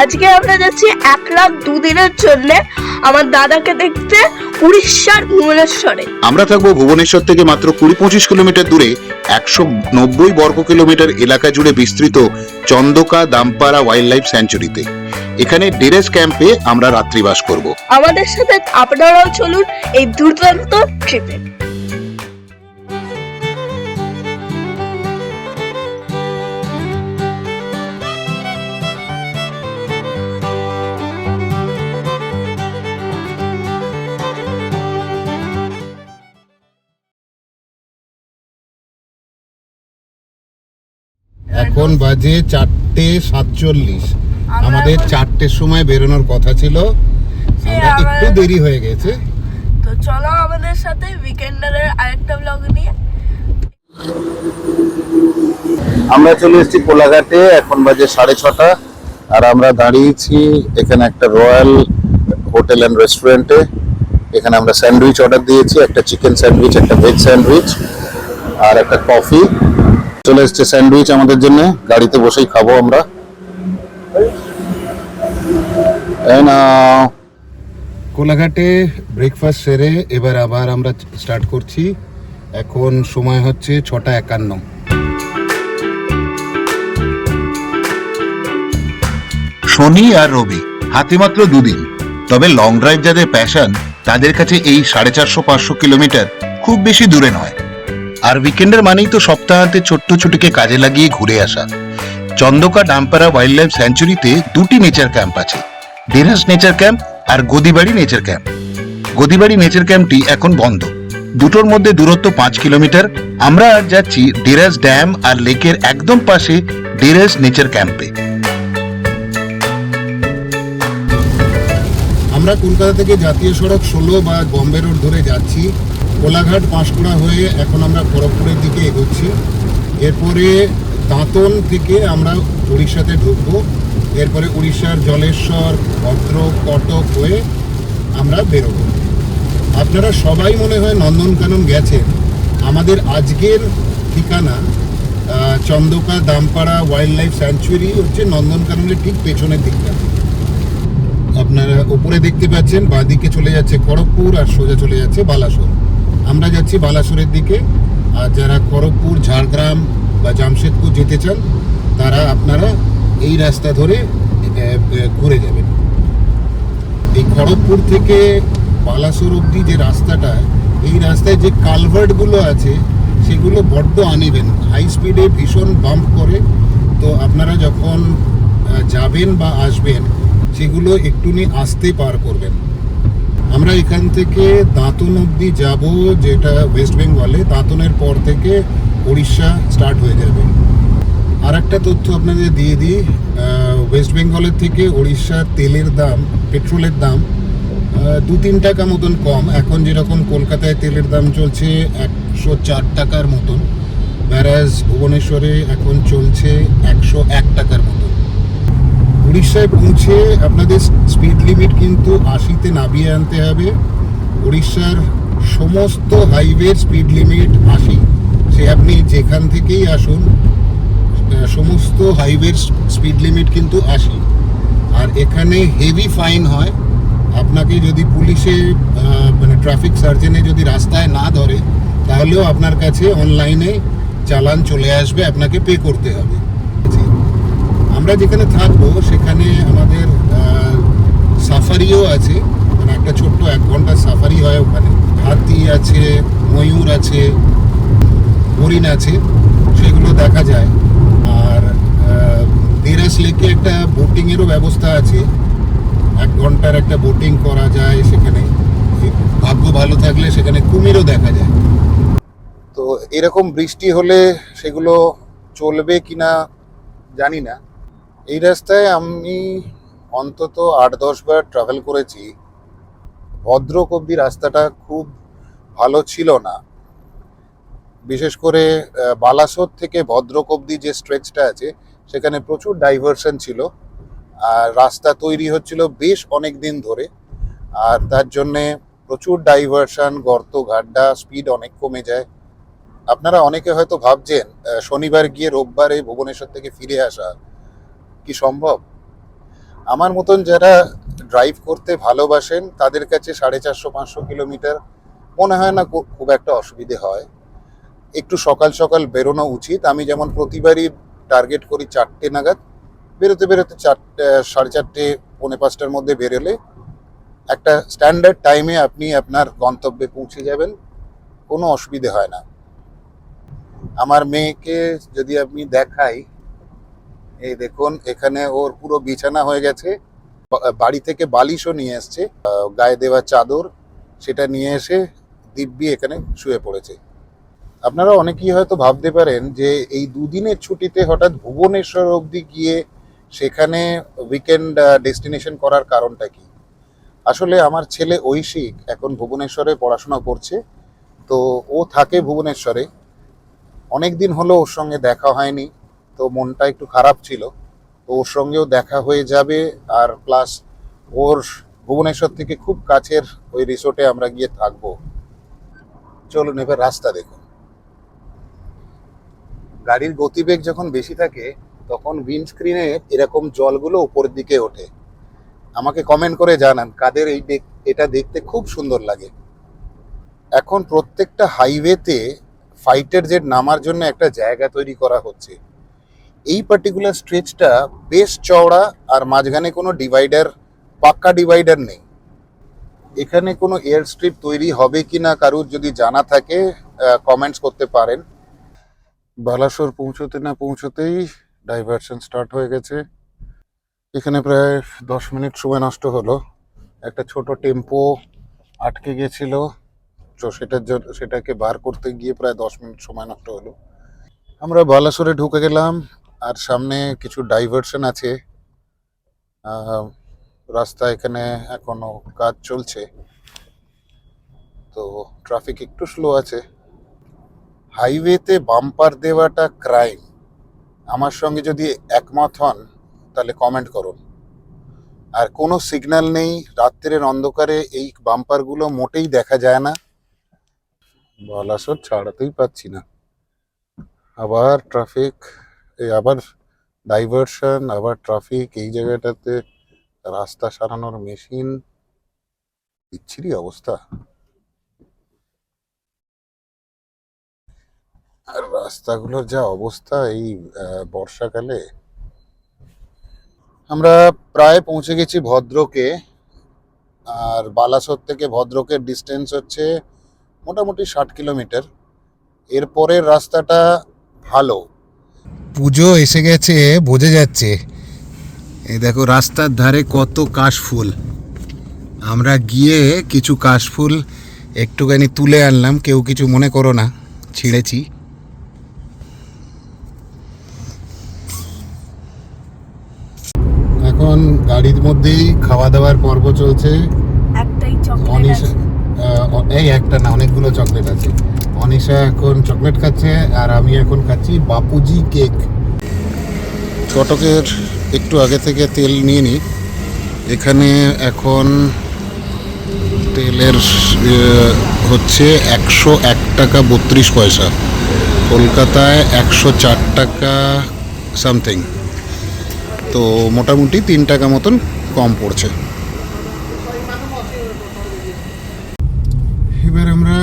আজকে আমরা যাচ্ছি এক লাখ দুদিনের জন্য আমার দাদাকে দেখতে উড়িষ্যার ভুবনেশ্বরে। আমরা থাকব ভুবনেশ্বর থেকে মাত্র কুড়ি পঁচিশ কিলোমিটার দূরে একশো নব্বই বর্গ কিলোমিটার এলাকা জুড়ে বিস্তৃত চন্দকা দামপাড়া ওয়াইল্ড লাইফ স্যাঞ্চুরিতে এখানে ডেরেস ক্যাম্পে আমরা রাত্রিবাস করব। আমাদের সাথে আপনারাও চলুন এই দুর্দান্ত ট্রিপে এখন বাজে চারটে সাতচল্লিশ। আমাদের চারটের সময় বেরোনোর কথা ছিল। আমরা একটু দেরি হয়ে গেছে। তো চলো আমাদের সাথে উইকেন্ডারের আরেকটা ব্লগ নিয়ে। আমরা চলে এসেছি কোলাঘাটে এখন বাজে সাড়ে ছটা। আর আমরা দাঁড়িয়েছি এখানে একটা রয়্যাল হোটেল অ্যান্ড রেস্টুরেন্টে। এখানে আমরা স্যান্ডউইচ অর্ডার দিয়েছি একটা চিকেন স্যান্ডউইচ একটা ভেজ স্যান্ডউইচ আর একটা কফি। চলে এসছে স্যান্ডউইচ আমাদের জন্য। গাড়িতে বসেই খাব আমরা। কোলাঘাটে ব্রেকফাস্ট সেরে এবার আবার আমরা স্টার্ট করছি। এখন সময় হচ্ছে ছটা একান্ন। শনি আর রবি হাতে মাত্র দুদিন। তবে লং ড্রাইভ যাদের প্যাশন তাদের কাছে এই সাড়ে চারশো পাঁচশো কিলোমিটার খুব বেশি দূরে নয়। আর উইকেন্ডের মানেই তো সপ্তাহান্তে ছোট্ট ছুটিকে কাজে লাগিয়ে ঘুরে আসা। চন্দকা ডাম্পারা ওয়াইল্ড লাইফ স্যাঞ্চুরিতে দুটি নেচার ক্যাম্প আছে। ডেরাস নেচার ক্যাম্প আর Godibari nature camp Godibari nature ক্যাম্পটি এখন বন্ধ। দুটোর মধ্যে দূরত্ব পাঁচ কিলোমিটার। আমরা আজ যাচ্ছি ডেরাস ড্যাম আর লেকের একদম পাশে ডেরাস নেচার ক্যাম্পে আমরা কলকাতা থেকে জাতীয় সড়ক ষোলো বা বম্বে রোড ধরে যাচ্ছি। কোলাঘাট পাঁশকুড়া হয়ে এখন আমরা খড়গপুরের দিকে এগোচ্ছি। এরপরে দাঁতন থেকে আমরা উড়িষ্যাতে ঢুকবো। এরপরে উড়িষ্যার জলেশ্বর, ভদ্রক, কটক হয়ে আমরা বেরোবো। আপনারা সবাই মনে হয় নন্দনকানন গেছেন। আমাদের আজকের ঠিকানা Chandaka Dampara wild life sanctuary হচ্ছে নন্দনকাননের ঠিক পেছনের দিকটা। আপনারা উপরে দেখতে পাচ্ছেন, বাঁদিকে চলে যাচ্ছে খড়গপুর আর সোজা চলে যাচ্ছে বালাসোর। আমরা যাচ্ছি বালাসোরের দিকে। আর যারা খড়গপুর, ঝাড়গ্রাম বা জামশেদপুর যেতে চান, তারা আপনারা এই রাস্তা ধরে ঘুরে যাবেন। এই খড়গপুর থেকে বালাসোর অবধি যে রাস্তাটা, এই রাস্তায় যে কালভার্টগুলো আছে, সেগুলো বড্ড আনিবেন। হাই স্পিডে ভীষণ বাম্প করে। তো আপনারা যখন যাবেন বা আসবেন, সেগুলো একটুনি আস্তে পার করবেন। আমরা এখান থেকে দাঁতন অবধি যাব যেটা ওয়েস্ট বেঙ্গলে দাঁতনের পর থেকে উড়িষ্যা স্টার্ট হয়ে যাবে। আর একটা তথ্য আপনাদের দিয়ে দিই। ওয়েস্ট বেঙ্গলের থেকে উড়িষ্যার তেলের দাম পেট্রোলের দাম দু তিন টাকা মতন কম। এখন যেরকম কলকাতায় তেলের দাম চলছে একশো চার টাকার মতন ব্যারাজ ভুবনেশ্বরে এখন চলছে একশো এক টাকার মতন। উড়িষ্যায় পৌঁছে আপনাদের স্পিড লিমিট কিন্তু আশিতে নামিয়ে আনতে হবে। উড়িষ্যার সমস্ত হাইওয়ের স্পিড লিমিট আশি। সে আপনি যেখান থেকেই আসুন সমস্ত হাইওয়ের স্পিড লিমিট কিন্তু আশি। আর এখানে হেভি ফাইন হয়। আপনাকে যদি পুলিশে মানে ট্রাফিক সার্জেনে যদি রাস্তায় না ধরে, তাহলেও আপনার কাছে অনলাইনে চালান চলে আসবে, আপনাকে পে করতে হবে। আমরা যেখানে থাকব, সেখানে আমাদের সাফারিও আছে মানে একটা ছোট্ট এক ঘণ্টার সাফারি হয় ওখানে। হাতি আছে, ময়ূর আছে, হরিণ আছে, সেগুলো দেখা যায়। আর দেরাস লেকে একটা বোটিংয়েরও ব্যবস্থা আছে। এক ঘণ্টার একটা বোটিং করা যায় সেখানে। ভাগ্য ভালো থাকলে সেখানে কুমিরও দেখা যায়। তো এরকম বৃষ্টি হলে সেগুলো চলবে কিনা জানি না। এই রাস্তায় আমি অন্তত আট, দশ বার ট্রাভেল করেছি ভদ্রক অব্দি রাস্তাটা খুব ভালো ছিল না। বিশেষ করে বালাসোর থেকে ভদ্রক অব্দি যে স্ট্রেচটা আছে, সেখানে প্রচুর ডাইভারশন ছিল। আর রাস্তা তৈরি হচ্ছিল বেশ অনেক দিন ধরে। আর তার জন্যে প্রচুর ডাইভারশন গর্ত গাড্ডা স্পিড অনেক কমে যায়। আপনারা অনেকে হয়তো ভাবছেন শনিবার গিয়ে রোববারে ভুবনেশ্বর থেকে ফিরে আসা কি সম্ভব? আমার মতন যারা ড্রাইভ করতে ভালোবাসেন, তাদের কাছে সাড়ে চারশো, পাঁচশো কিলোমিটার মনে হয় না খুব একটা অসুবিধে হয়। একটু সকাল সকাল বেরোনো উচিত। আমি যেমন প্রতিবারই টার্গেট করি চারটে নাগাদ। বেরোতে বেরোতে চারটে, সাড়ে চারটে, পৌনে পাঁচটার মধ্যে বেরোলে একটা স্ট্যান্ডার্ড টাইমে আপনি আপনার গন্তব্যে পৌঁছে যাবেন। কোনো অসুবিধে হয় না। আমার মেয়েকে যদি আপনি দেখাই এই দেখুন, এখানে ওর পুরো বিছানা হয়ে গেছে। বাড়ি থেকে বালিশও নিয়ে এসছে। গায়ে দেওয়া চাদর, সেটা নিয়ে এসে দিব্যি এখানে শুয়ে পড়েছে। আপনারা অনেকেই হয়তো ভাবতে পারেন যে, এই দুদিনের ছুটিতে হঠাৎ ভুবনেশ্বর অবধি গিয়ে সেখানে উইকেন্ড ডেস্টিনেশন করার কারণটা কি? আসলে আমার ছেলে ঐশিক এখন ভুবনেশ্বরে পড়াশোনা করছে। তো ও থাকে ভুবনেশ্বরে। অনেক দিন হলো ওর সঙ্গে দেখা হয়নি। তো মনটা একটু খারাপ ছিল। তো ওর সঙ্গেও দেখা হয়ে যাবে আর প্লাস ওর ভুবনেশ্বর থেকে খুব কাছের ওই রিসোর্টে আমরা গিয়ে থাকব। চলুন এবার রাস্তা দেখুন। গাড়ির গতিবেগ যখন বেশি থাকে, তখন উইন্ডস্ক্রিনে এরকম জলগুলো উপরের দিকে ওঠে। আমাকে কমেন্ট করে জানান, কাদের এই এটা দেখতে খুব সুন্দর লাগে। এখন প্রত্যেকটা হাইওয়েতে ফাইটার জেট নামার জন্য একটা জায়গা তৈরি করা হচ্ছে। এই পার্টিকুলার স্ট্রেচটা বেশ চওড়া আর মাঝখানে কোনো ডিভাইডার পাক্কা ডিভাইডার নেই। এখানে কোনো এয়ার স্ট্রিপ তৈরি হবে কি না কারুর যদি জানা থাকে কমেন্টস করতে পারেন। বালাসোর পৌঁছতে না পৌঁছতেই ডাইভারশন স্টার্ট হয়ে গেছে। এখানে প্রায় দশ মিনিট সময় নষ্ট হলো। একটা ছোট টেম্পো আটকে গেছিল। তো সেটার জন্য, সেটাকে বার করতে গিয়ে প্রায় দশ মিনিট সময় নষ্ট হলো। আমরা বালাসোরে ঢুকে গেলাম। আর সামনে কিছু ডাইভারশন আছে। রাস্তা এখানে এখনও কাজ চলছে। তো ট্রাফিক একটু স্লো আছে। হাইওয়েতে বাম্পার দেওয়াটা ক্রাইম আমার সঙ্গে যদি একমত হন, তাহলে কমেন্ট করুন। আর কোনো সিগন্যাল নেই, রাত্রের অন্ধকারে এই বাম্পারগুলো মোটেই দেখা যায় না। বালাসোর ছাড়াতেই পাচ্ছি না। আবার ট্রাফিক আবার ডাইভারশন আবার ট্রাফিক এই জায়গাটাতে রাস্তা সারানোর মেশিন বিচ্ছিরি অবস্থা। আর রাস্তাগুলোর যা অবস্থা এই বর্ষাকালে। আমরা প্রায় পৌঁছে গেছি ভদ্রকে, আর বালাসোর থেকে ভদ্রকের ডিস্টেন্স হচ্ছে মোটামুটি ষাট কিলোমিটার। এরপরের রাস্তাটা ভালো। পুজো এসে গেছে বোঝা যাচ্ছে। এই দেখো রাস্তার ধারে কত কাশফুল। আমরা গিয়ে কিছু কাশফুল একটুখানি তুলে আনলাম কেউ কিছু মনে করো না ছিঁড়েছি। এখন গাড়ির মধ্যেই খাওয়া দাওয়ার পর্ব চলছে। একটাই চকলেট এই একটা না অনেকগুলো চকলেট আছে। অনিশা এখন চকলেট খাচ্ছে আর আমি এখন খাচ্ছি বাপুজি কেক কটকের একটু আগে থেকে তেল নিয়ে নিই। এখানে এখন তেলের হচ্ছে একশো এক টাকা বত্রিশ পয়সা। কলকাতায় একশো চার টাকা সামথিং তো মোটামুটি তিন টাকা মতন কম পড়ছে। এবার আমরা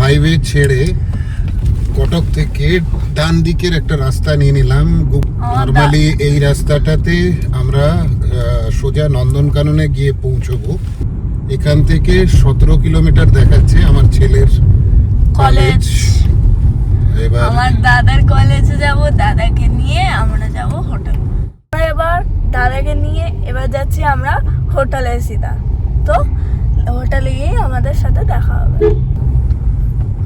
হাইওয়ে ছেড়ে কটক থেকে ডান দিকের একটা রাস্তা নিয়ে নিলাম। নর্মালি এই রাস্তাটাতে আমরা সোজা নন্দনকাননে গিয়ে পৌঁছবো। এখান থেকে সতেরো কিলোমিটার দেখাচ্ছে আমার ছেলের কলেজ। এবার আমার দাদার কলেজে যাব দাদাকে নিয়ে আমরা যাব হোটেল এবার দাদাকে নিয়ে এবার যাচ্ছি আমরা হোটেলে সিধা। তো হোটেলে গিয়ে আমাদের সাথে দেখা হবে।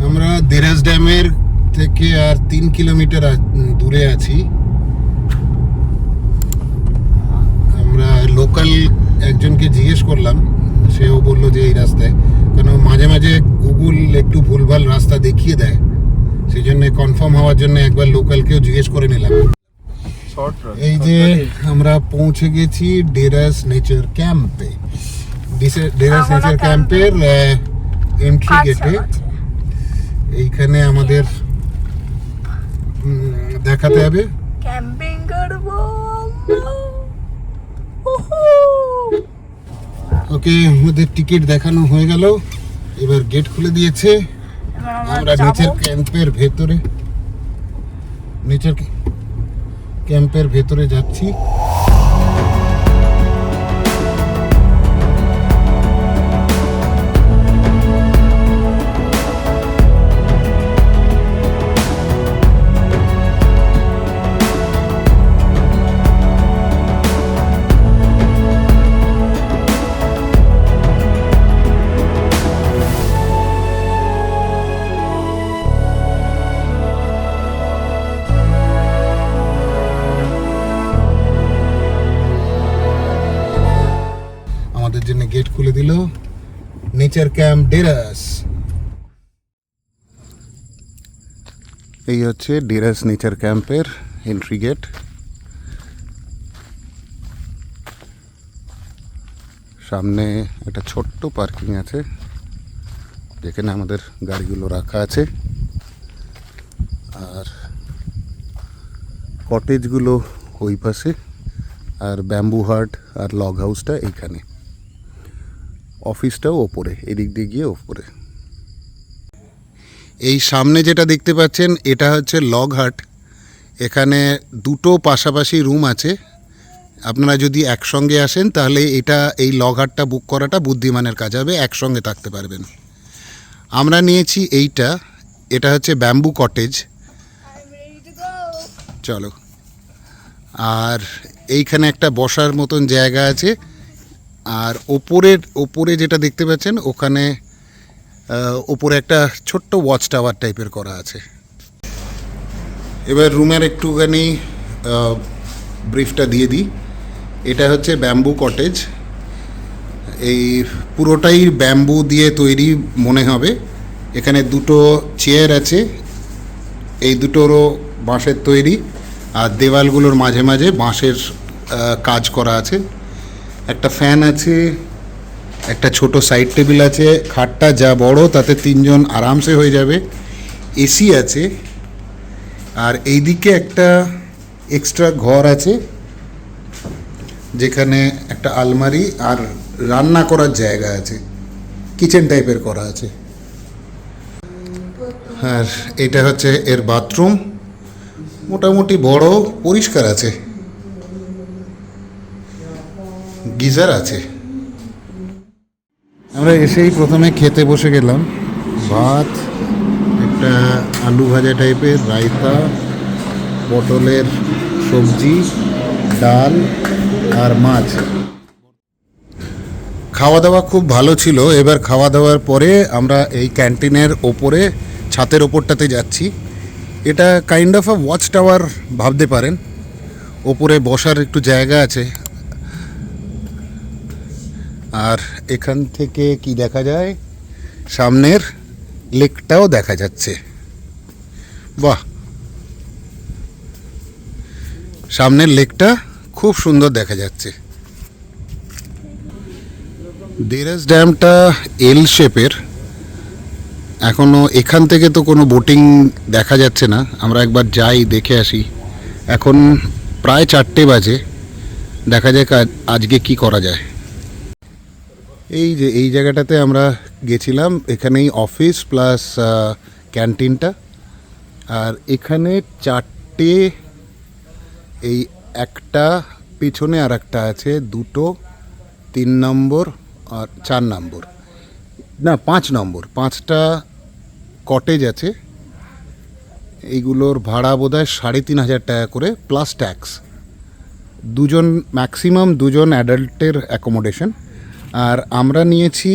আমরা দেরাজ ড্যামের থেকে আর তিন কিলোমিটার দূরে আছি। আমরা লোকাল একজনকে জিজ্ঞেস করলাম সেও বলল যে এই রাস্তায়। কারণ মাঝে মাঝে গুগল একটু ভুলভাল রাস্তা দেখিয়ে দেয়। সেই জন্য কনফার্ম হওয়ার জন্য একবার লোকালকেও জিজ্ঞেস করে নিলাম। এই যে আমরা পৌঁছে গেছি ডেরাস নেচার ক্যাম্পে। ডেরাস নেচার ক্যাম্পের এন্ট্রি গেটে। এইখানে আমাদের দেখাতে হবে। ক্যাম্পিং করব ওকে আমাদের টিকিট দেখানো হয়ে গেল। এবার গেট খুলে দিয়েছে। আমরা নিচের ক্যাম্পের ভেতরে। নিচের ক্যাম্পের ভেতরে যাচ্ছি। দিল। নেচার ক্যাম্প ডেরাস এই হচ্ছে ডেরাস নেচার ক্যাম্পের এন্ট্রি গেট সামনে একটা ছোট্ট পার্কিং আছে, যেখানে আমাদের গাড়িগুলো রাখা আছে। আর কটেজগুলো ওই পাশে, আর ব্যাম্বু হাট আর লগ হাউসটা এইখানে। অফিসটাও ওপরে, এদিক দিয়ে গিয়ে ওপরে। এই সামনে যেটা দেখতে পাচ্ছেন, এটা হচ্ছে লগ হাট। এখানে দুটো পাশাপাশি রুম আছে। আপনারা যদি একসঙ্গে আসেন, তাহলে এটা, এই লগ হাটটা বুক করাটা বুদ্ধিমানের কাজ হবে, একসঙ্গে থাকতে পারবেন। আমরা নিয়েছি এইটা, এটা হচ্ছে ব্যাম্বু কটেজ। চলো। আর এইখানে একটা বসার মতন জায়গা আছে। আর ওপরের, ওপরে যেটা দেখতে পাচ্ছেন, ওখানে ওপরে একটা ছোট্ট ওয়াচ টাওয়ার টাইপের করা আছে। এবার রুমের একটুখানি ব্রিফটা দিয়ে দিই। এটা হচ্ছে ব্যাম্বু কটেজ এই পুরোটাই ব্যাম্বু দিয়ে তৈরি মনে হবে। এখানে দুটো চেয়ার আছে। এই দুটোরও বাঁশের তৈরি। আর দেওয়ালগুলোর মাঝে মাঝে বাঁশের কাজ করা আছে। একটা ফ্যান আছে, একটা ছোট সাইড টেবিল আছে, খাটটা যা বড় তাতে তিনজন আরামসে হয়ে যাবে এসি আছে, আর এইদিকে একটা এক্সট্রা ঘর আছে, যেখানে একটা আলমারি আর রান্না করার জায়গা আছে কিচেন টাইপের করা আছে। আর এটা হচ্ছে এর বাথরুম মোটামুটি বড়, পরিষ্কার আছে। গিজার আছে। আমরা এসেই প্রথমে খেতে বসে গেলাম। ভাত, একটা আলু ভাজা টাইপের রায়তা, পটলের সবজি, ডাল আর মাছ। খাওয়া দাওয়া খুব ভালো ছিল। এবার খাওয়া দাওয়ার পরে আমরা এই ক্যান্টিনের ওপরে, ছাতের ওপরটাতে যাচ্ছি। এটা kind of a watch tower ভাবতে পারেন। ওপরে বসার একটু জায়গা আছে। আর এখান থেকে কি দেখা যায়? সামনের লেকটাও দেখা যাচ্ছে। বাহ! সামনের লেকটা খুব সুন্দর দেখা যাচ্ছে। দেরাস ড্যামটা এল শেপের। এখনও এখান থেকে তো কোনো বোটিং দেখা যাচ্ছে না। আমরা একবার যাই, দেখে আসি। এখন প্রায় চারটে বাজে। দেখা যাক আজকে কি করা যায়। এই যে, এই জায়গাটাতে আমরা গেছিলাম, এখানেই অফিস প্লাস ক্যান্টিনটা আর এখানে চারটে, এই একটা, পিছনে আর একটা আছে, দুটো, তিন নম্বর আর চার নম্বর। না, পাঁচ নম্বর, পাঁচটা কটেজ আছে। এইগুলোর ভাড়া বোধ হয় সাড়ে তিন হাজার টাকা করে প্লাস ট্যাক্স দুজন ম্যাক্সিমাম দুজন অ্যাডাল্টের অ্যাকোমোডেশন আর আমরা নিয়েছি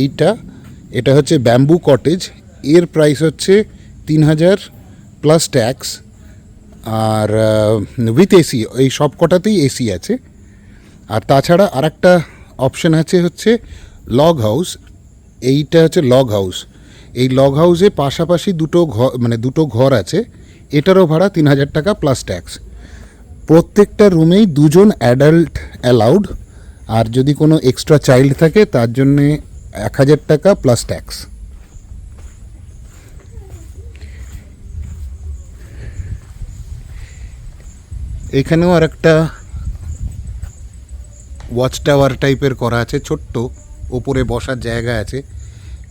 এইটা। এটা হচ্ছে ব্যাম্বু কটেজ এর প্রাইস হচ্ছে তিন হাজার প্লাস ট্যাক্স আর উইথ এসি এই সব কটাতেই এসি আছে। আর তাছাড়া আর একটা অপশন আছে হচ্ছে লগ হাউস এইটা হচ্ছে লগ হাউস এই লগ হাউসে পাশাপাশি দুটো ঘর মানে দুটো ঘর আছে। এটারও ভাড়া তিন হাজার টাকা প্লাস ট্যাক্স প্রত্যেকটা রুমেই দুজন অ্যাডাল্ট অ্যালাউড আর যদি কোনো এক্সট্রা চাইল্ড থাকে, তার জন্যে এক হাজার টাকা প্লাস ট্যাক্স এখানেও আর একটা ওয়াচ টাওয়ার টাইপের করা আছে, ছোট্ট, ওপরে বসার জায়গা আছে।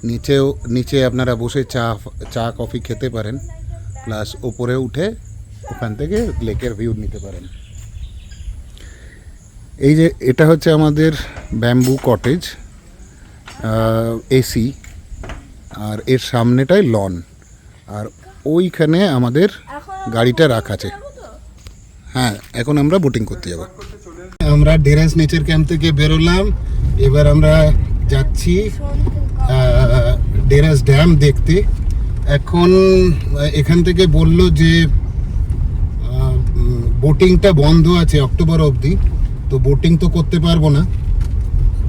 নিচেও, নিচে আপনারা বসে চা চা কফি খেতে পারেন। প্লাস ওপরে উঠে ওখান থেকে লেকের ভিউ নিতে পারেন। এই যে এটা হচ্ছে আমাদের ব্যাম্বু কটেজ এসি আর এর সামনেটাই লন আর ওইখানে আমাদের গাড়িটা রাখা আছে। হ্যাঁ এখন আমরা বোটিং করতে যাব। আমরা ডেরাস নেচার ক্যাম্প থেকে বেরোলাম, এবার আমরা যাচ্ছি ডেরাস ড্যাম দেখতে। এখন এখান থেকে বলল যে বোটিংটা বন্ধ আছে অক্টোবর অবধি। তো বোটিং তো করতে পারব না।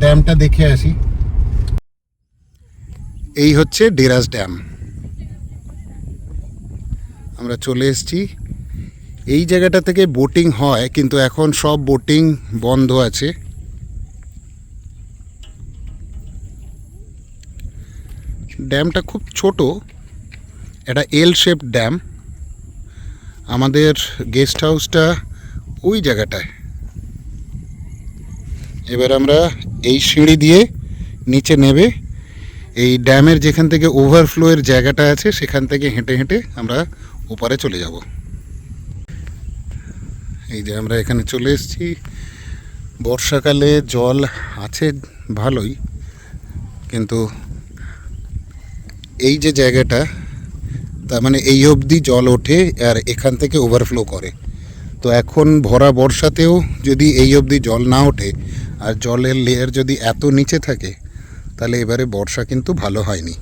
ড্যামটা দেখে আসি। এই হচ্ছে ডেরাস ড্যাম আমরা চলে এসেছি। এই জায়গাটা থেকে বোটিং হয়, কিন্তু এখন সব বোটিং বন্ধ আছে। ড্যামটা খুব ছোট। এটা এল শেপ ড্যাম আমাদের গেস্ট হাউসটা ওই জায়গাটায়। এবার আমরা এই সিঁড়ি দিয়ে নিচে নেবে। এই ড্যামের যেখান থেকে ওভারফ্লোয়ের জায়গাটা আছে, সেখান থেকে হেঁটে হেঁটে আমরা ওপারে চলে যাব। এই যে আমরা এখানে চলে এসেছি। বর্ষাকালে জল আছে ভালোই, কিন্তু এই যে জায়গাটা, তার মানে এই অবধি জল ওঠে আর এখান থেকে ওভারফ্লো করে। তো এখন ভরা বর্ষাতেও যদি এই অবধি জল না ওঠে আর জলের লেয়ার যদি এত নিচে থাকে, তাহলে এবারে বর্ষা কিন্তু ভালো হয়নি।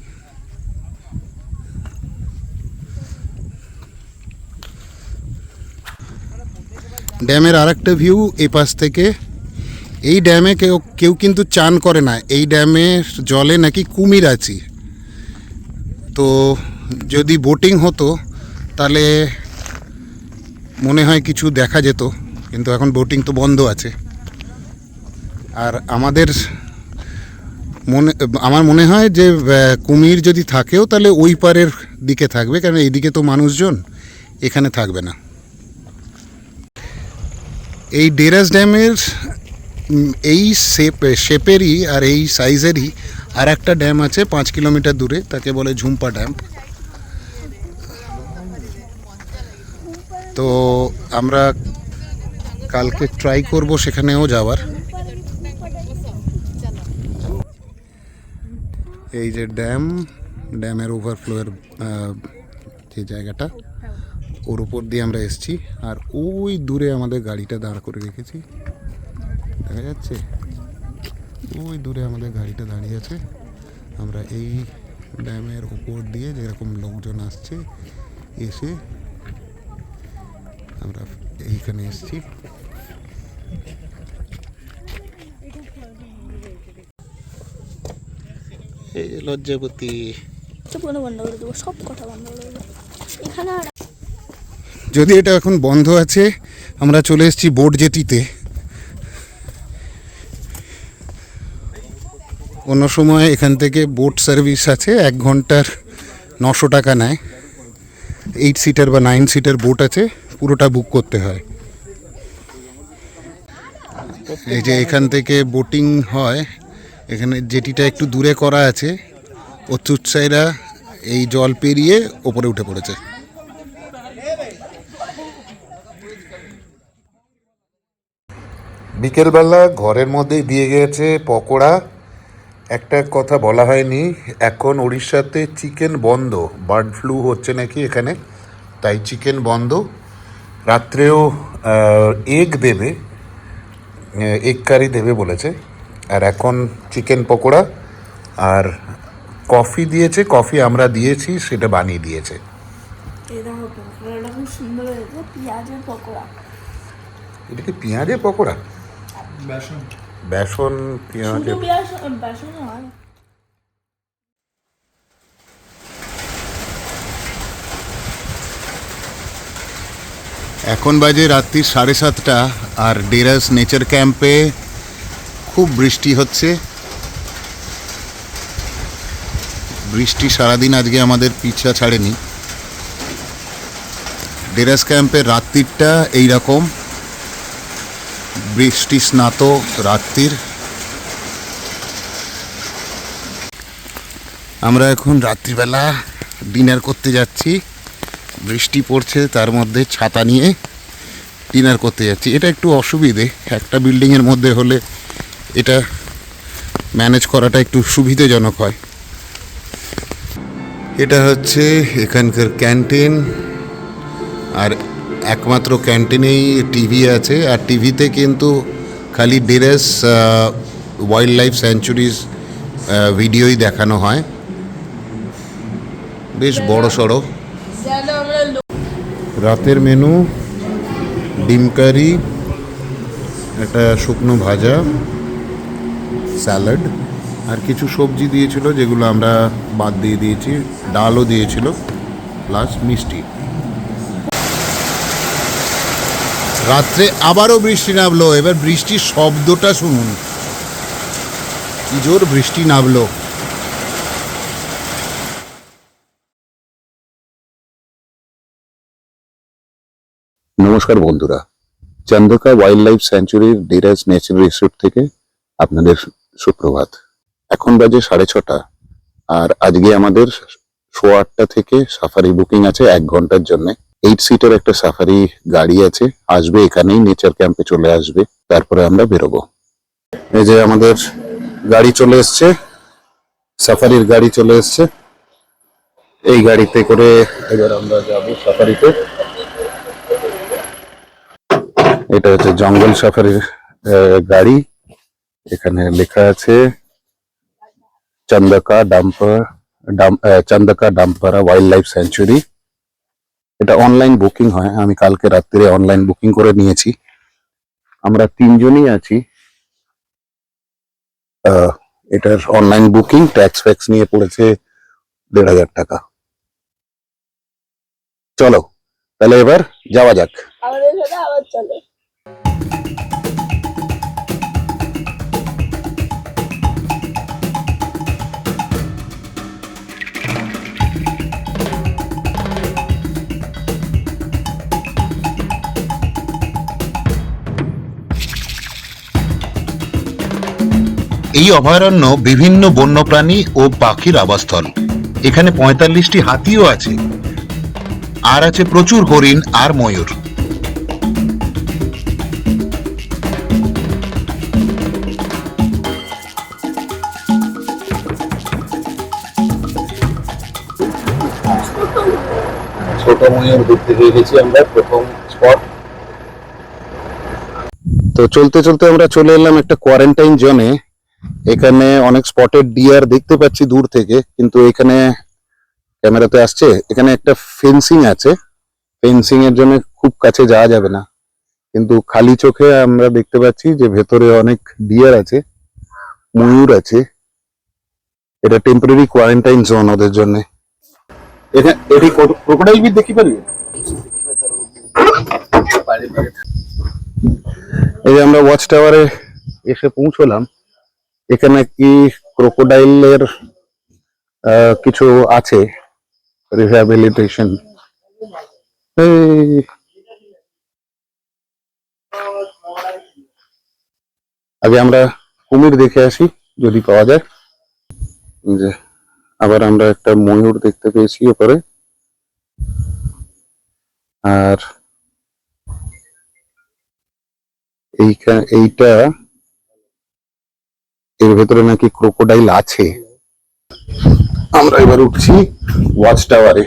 ড্যামের আর একটা ভিউ এই পাশ থেকে। এই ড্যামে কেউ কেউ কিন্তু চান করে না। এই ড্যামে জলে নাকি কুমির আছে। তো যদি বোটিং হতো, তাহলে মনে হয় কিছু দেখা যেত। কিন্তু এখন বোটিং তো বন্ধ আছে। আর আমাদের মনে, আমার মনে হয় যে কুমির যদি থাকেও তাহলে ওই পারের দিকে থাকবে, কারণ এইদিকে তো মানুষজন এখানে থাকবে না। এই ডেরাস ড্যামের এই শেপ, শেপেরই আর এই সাইজেরই আর একটা ড্যাম আছে পাঁচ কিলোমিটার দূরে, তাকে বলে ঝুম্পা ড্যাম। তো আমরা কালকে ট্রাই করব সেখানেও যাওয়ার। এই যে ড্যাম, ড্যামের ওভারফ্লোয়ের যে জায়গাটা, ওর উপর দিয়ে আমরা এসেছি। আর ওই দূরে আমাদের গাড়িটা দাঁড় করে রেখেছি। দেখা যাচ্ছে? ওই দূরে আমাদের গাড়িটা দাঁড়িয়ে আছে। আমরা এই ড্যামের উপর দিয়ে যেরকম লোকজন আসছে, এসে আমরা এইখানে এসেছি। এই লজ্জাপতি বন্ধ করে দেবো সব কথা বন্ধ করে দেবো। এখানে আর যদি এটা এখন বন্ধ আছে আমরা চলে এসেছি বোট জেটিতে। অন্য সময় এখান থেকে বোট সার্ভিস আছে এক ঘণ্টার নশো টাকা নেয়। এইট সিটার বা নাইন সিটার বোট আছে পুরোটা বুক করতে হয়। এই যে এখান থেকে বোটিং হয় এখানে জেটিটা একটু দূরে করা আছে চুটসাইরা এই জল পেরিয়ে ওপরে উঠে পড়েছে। বিকেলবেলা ঘরের মধ্যেই দিয়ে গেছে পকোড়া। একটা কথা বলা হয়নি, এখন উড়িষ্যাতে চিকেন বন্ধ। বার্ড ফ্লু হচ্ছে নাকি এখানে, তাই চিকেন বন্ধ। রাত্রেও এগ দেবে এগ কারি দেবে বলেছে। আর এখন চিকেন পকোড়া আর কফি দিয়েছে কফি আমরা দিয়েছি সেটা বানিয়ে দিয়েছে। এটা কি পেঁয়াজের পকোড়া? বেসন। বেসন পেঁয়াজের পেঁয়াজ বেসন এখন বাজে রাত্রি সাড়ে সাতটা আর ডেরাস নেচার ক্যাম্পে খুব বৃষ্টি হচ্ছে। বৃষ্টি সারাদিন আজকে আমাদের পিছা ছাড়েনি। ডেরাস ক্যাম্পের রাত্রিটা এই রকম বৃষ্টি স্নাত রাত্রির। আমরা এখন রাত্রিবেলা ডিনার করতে যাচ্ছি। বৃষ্টি পড়ছে, তার মধ্যে ছাতা নিয়ে ডিনার করতে যাচ্ছি। এটা একটু অসুবিধে, একটা বিল্ডিংয়ের মধ্যে হলে এটা ম্যানেজ করাটা একটু সুবিধাজনক হয়। এটা হচ্ছে এখানকার ক্যান্টিন আর একমাত্র ক্যান্টিনেই টিভি আছে, আর টিভিতে কিন্তু খালি ডেরেস ওয়াইল্ড লাইফ স্যাঞ্চুরিজ ভিডিওই দেখানো হয়। বেশ বড় সড়ো। রাতের মেনু ডিম কারি, একটা শুকনো ভাজা। স্যালাড আর কিছু সবজি দিয়েছিল, যেগুলো আমরা বাদ দিয়ে দিয়েছি। ডালও দিয়েছিল, প্লাস মিষ্টি। রাত্রে আবারও বৃষ্টি নামলো। এবার বৃষ্টির শব্দটা শুনুন। কি জোর বৃষ্টি নামলো। নমস্কার বন্ধুরা। চন্দকা ওয়াইল্ড লাইফ স্যাঞ্চুরির ডিরাজ নেচার রিসোর্ট থেকে আপনাদের সুপ্রভাত। এখন বাজে সাড়ে ছটা, আর আজকে আমাদের সোয়া আটটা থেকে সাফারি বুকিং আছে এক ঘণ্টার জন্য। এইট সিটের একটা সাফারি গাড়ি আছে, আসবে এখানেই নেচার ক্যাম্পে চলে আসবে, তারপরে আমরা বেরোবো। এই যে আমাদের গাড়ি চলে এসছে, সাফারির গাড়ি চলে এসছে। এই গাড়িতে করে এবার আমরা যাব সাফারিতে। এটা হচ্ছে জঙ্গল সাফারির গাড়ি। এখানে লেখা আছে Chandaka Dampara Chandaka Dampara wild life sanctuary. এটা অনলাইন বুকিং হয়, আমি কালকে রাত্রে অনলাইন বুকিং করে নিয়েছি। আমরা তিনজনই আছি। এটার অনলাইন বুকিং, ট্যাক্স ফ্যাক্স নিয়ে পড়েছে দেড় হাজার টাকা। চলো, তাহলে এবার যাওয়া যাক। আমাদের সাথে আবার চলে। এই অভয়ারণ্য বিভিন্ন বন্যপ্রাণী ও পাখির আবাসস্থল। এখানে পঁয়তাল্লিশটি হাতিও আছে। আর আছে প্রচুর হরিণ আর ময়ূর। ছোট ময়ূর ঘুরতে গিয়ে গেছি আমরা প্রথম স্পট তো চলতে চলতে আমরা চলে এলাম একটা কোয়ারেন্টাইন জোনে এখানে অনেক স্পটেড ডিয়ার দেখতে পাচ্ছি দূর থেকে, কিন্তু এখানে ক্যামেরাতে আসছে, এখানে একটা ফেন্সিং আছে। ফেন্সিং এর জন্য খুব কাছে যাওয়া যাবে না। কিন্তু খালি চোখে আমরা দেখতে পাচ্ছি যে ভেতরে অনেক ডিয়ার আছে, ময়ূর আছে। এটা টেম্পোরারি কোয়ারেন্টাইন জোন ওদের জন্য। এখানে দেখি এই যে আমরা ওয়াচ টাওয়ারে এসে পৌঁছলাম। এখানে কি ক্রোকোডাইলের কিছু আছে? রিহ্যাবিলিটেশন আগে আমরা কুমির দেখে আসি, যদি পাওয়া যায়। যে, আবার আমরা একটা ময়ূর দেখতে পেয়েছি ওপরে আর এইটা এর ভেতরে নাকি ক্রোকোডাইল আছে? আমরা এবার উঠছি ওয়াচ টাওয়ারে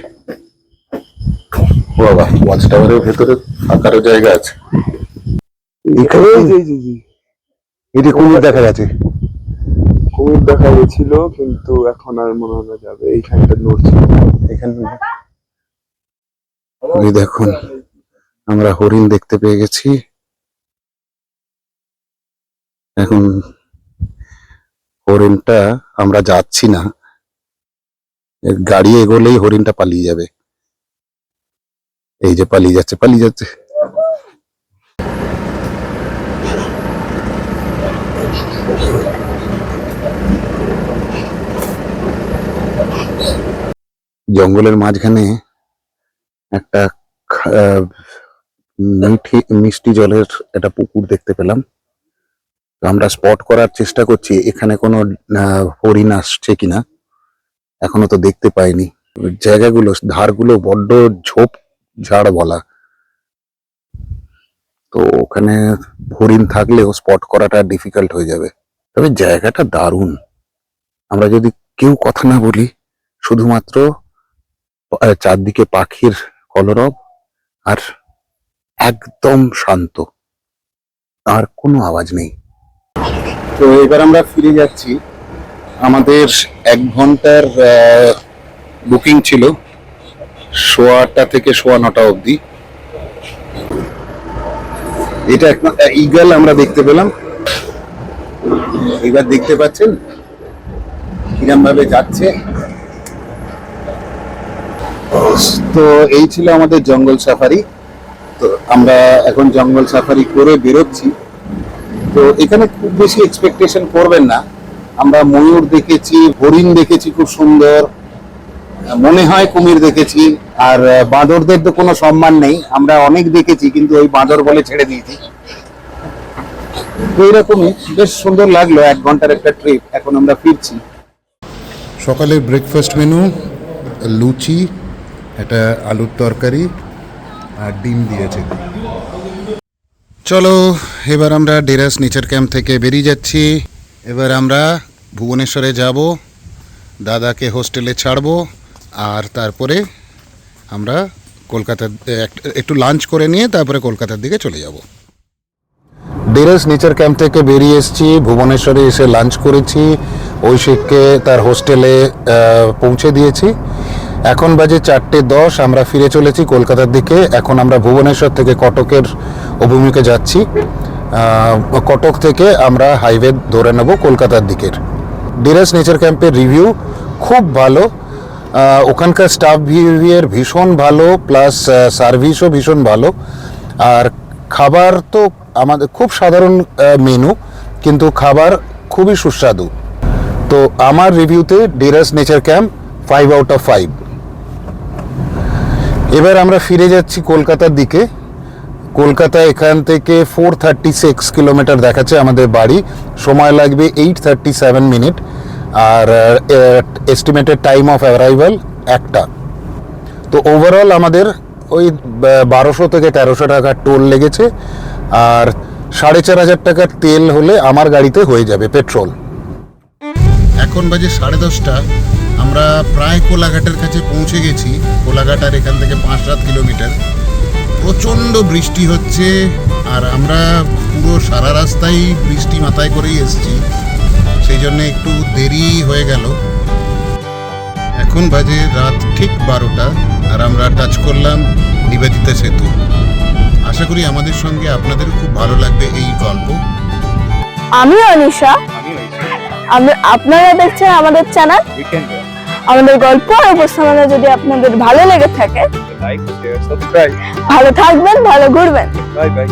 বাবা ওয়াচ টাওয়ারের ভেতরে ফাঁকারও জায়গা আছে। এখানে এটি কুমির দেখা গেছে কুমির দেখা গেছিল কিন্তু এখন আর মনে হয় যাবে। এইখানটা নড়ছে। এখানে দেখুন আমরা হরিণ দেখতে পেয়ে গেছি। এখন হরিণটা আমরা যাচ্ছি না। গাড়ি এগোলেই হরিণটা পালিয়ে যাবে। এই যে পালিয়ে যাচ্ছে পালিয়ে যাচ্ছে। জঙ্গলের মাঝখানে একটা মিষ্টি জলের একটা পুকুর দেখতে পেলাম। আমরা স্পট করার চেষ্টা করছি, এখানে কোনো হরিণ আসছে কিনা? এখনও তো দেখতে পাইনি। জায়গাগুলো, ধারগুলো বড্ড ঝোপ, ঝাড় বলা। তো ওখানে হরিণ থাকলেও স্পট করাটা ডিফিকাল্ট হয়ে যাবে। তবে জায়গাটা দারুণ। আমরা যদি কেউ কথা না বলি, শুধুমাত্র চারদিকে পাখির কলরব আর একদম শান্ত। আর কোনো আওয়াজ নেই। তো এবার আমরা ফিরে যাচ্ছি। আমাদের এক ঘণ্টার বুকিং ছিল সোয়া আটটা থেকে সোয়া নটা অবধি। এটা ইগল আমরা দেখতে পেলাম। এবার দেখতে পাচ্ছেন কিরম ভাবে যাচ্ছে। তো এই ছিল আমাদের জঙ্গল সাফারি তো আমরা এখন জঙ্গল সাফারি করে বেরোচ্ছি। তো এখানে খুব বেশি এক্সপেকটেশন করবেন না। আমরা ময়ূর দেখেছি, হরিণ দেখেছি খুব সুন্দর, মনে হয় কুমির দেখেছি, আর বাঁদরদের তো কোনো সম্মান নেই। আমরা অনেক দেখেছি, কিন্তু ওই বাঁদর বলে ছেড়ে দিয়েছি। তো এইরকমই বেশ সুন্দর লাগল এক ঘণ্টার একটা ট্রিপ এখন আমরা ফিরছি। সকালের ব্রেকফাস্ট মেনু লুচি, একটা আলুর তরকারি, আর ডিম দিয়েছে। চলো, এবার আমরা ডেরাস নেচার ক্যাম্প থেকে বেরিয়ে যাচ্ছি। এবার আমরা ভুবনেশ্বরে যাব, দাদাকে হোস্টেলে ছাড়বো, আর তারপরে আমরা কলকাতার এক- একটু লাঞ্চ করে নিয়ে তারপরে কলকাতার দিকে চলে যাব। ডেরাস নেচার ক্যাম্প থেকে বেরিয়ে এসেছি, ভুবনেশ্বরে এসে লাঞ্চ করেছি, ঐশিককে তার হোস্টেলে পৌঁছে দিয়েছি। এখন বাজে চারটে দশ, আমরা ফিরে চলেছি কলকাতার দিকে। এখন আমরা ভুবনেশ্বর থেকে কটকের অভিমুখে যাচ্ছি। কটক থেকে আমরা হাইওয়ে ধরে নেব কলকাতার দিকের। ডেরাস নেচার ক্যাম্পের রিভিউ খুব ভালো। ওখানকার স্টাফ বিহেভিয়ার ভীষণ ভালো, প্লাস সার্ভিসও ভীষণ ভালো। আর খাবার তো আমাদের খুব সাধারণ মেনু, কিন্তু খাবার খুবই সুস্বাদু। তো আমার রিভিউতে Deras nature camp five out of five এবার আমরা ফিরে যাচ্ছি কলকাতার দিকে। কলকাতা এখান থেকে ফোর থার্টি সিক্স কিলোমিটার দেখাচ্ছে আমাদের বাড়ি। সময় লাগবে এইট থার্টি সেভেন মিনিট আর এস্টিমেটেড টাইম অফ অ্যারাইভাল একটা। তো ওভারঅল আমাদের ওই বারোশো থেকে তেরোশো টাকার টোল লেগেছে। আর সাড়ে চার হাজার টাকার তেল হলে আমার গাড়িতে হয়ে যাবে পেট্রোল এখন বাজে সাড়ে দশটা। আমরা প্রায় কোলাঘাটের কাছে পৌঁছে গেছি। কোলাঘাট আর এখান থেকে পাঁচ সাত কিলোমিটার। প্রচণ্ড বৃষ্টি হচ্ছে আর আমরা পুরো সারা রাস্তায় বৃষ্টি মাথায় করেই এসেছি। সেই জন্য একটু দেরি হয়ে গেল। এখন বাজে রাত ঠিক বারোটা আর আমরা টাচ করলাম নিবেদিতা সেতু। আশা করি আমাদের সঙ্গে আপনাদের খুব ভালো লাগবে এই গল্প। আমি অনিশা আপনারা দেখছেন আমাদের চ্যানেল। আমাদের গল্প আর উপস্থাপনা যদি আপনাদের ভালো লেগে থাকে লাইক শেয়ার সাবস্ক্রাইব ভালো থাকবেন ভালো ঘুরবেন। Bye bye